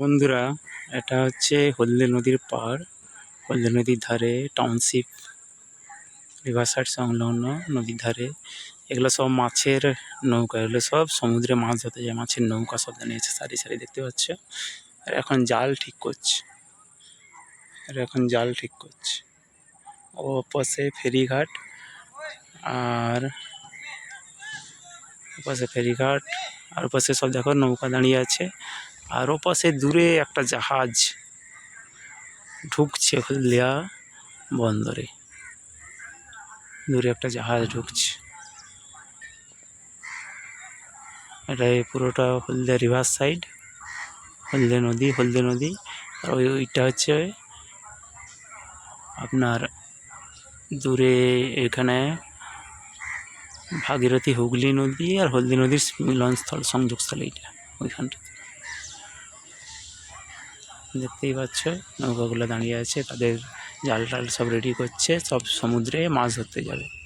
বন্ধুরা, এটা হচ্ছে হলদে নদীর পাড়। হলদে নদীর ধারে টাউনশিপ রিভার সাইড সংলগ্ন নদীর ধারে। এগুলো সব মাছের নৌকা, এগুলো সব সমুদ্রে মাছ ধরতে যায়, মাছের নৌকা সব দাঁড়িয়ে সারি সারি দেখতে পাচ্ছ? আর এখন জাল ঠিক করছে। এরা এখন জাল ঠিক করছে। ও পাশে ফেরিঘাট আর ওপাশে ফেরিঘাট, আর ওপাশে সব দেখো নৌকা দাঁড়িয়ে আছে। আর ওপাশে দূরে একটা জাহাজ ঢুকছে হলদিয়া বন্দরে। দূরে একটা জাহাজ ঢুকছে। এটা পুরোটা হলদিয়া রিভার সাইড হলদে নদী হলদে নদী। আর ওই ওইটা হচ্ছে আপনার দূরে এখানে ভাগীরথী হুগলি নদী আর হলদি নদীর মিলনস্থল সংযোগস্থল এইটা ওইখানটা দেখতেই পাচ্ছ, নৌকাগুলো দাঁড়িয়ে আছে, তাদের জাল টাল সব রেডি করছে, সব সমুদ্রে মাছ ধরতে যাবে।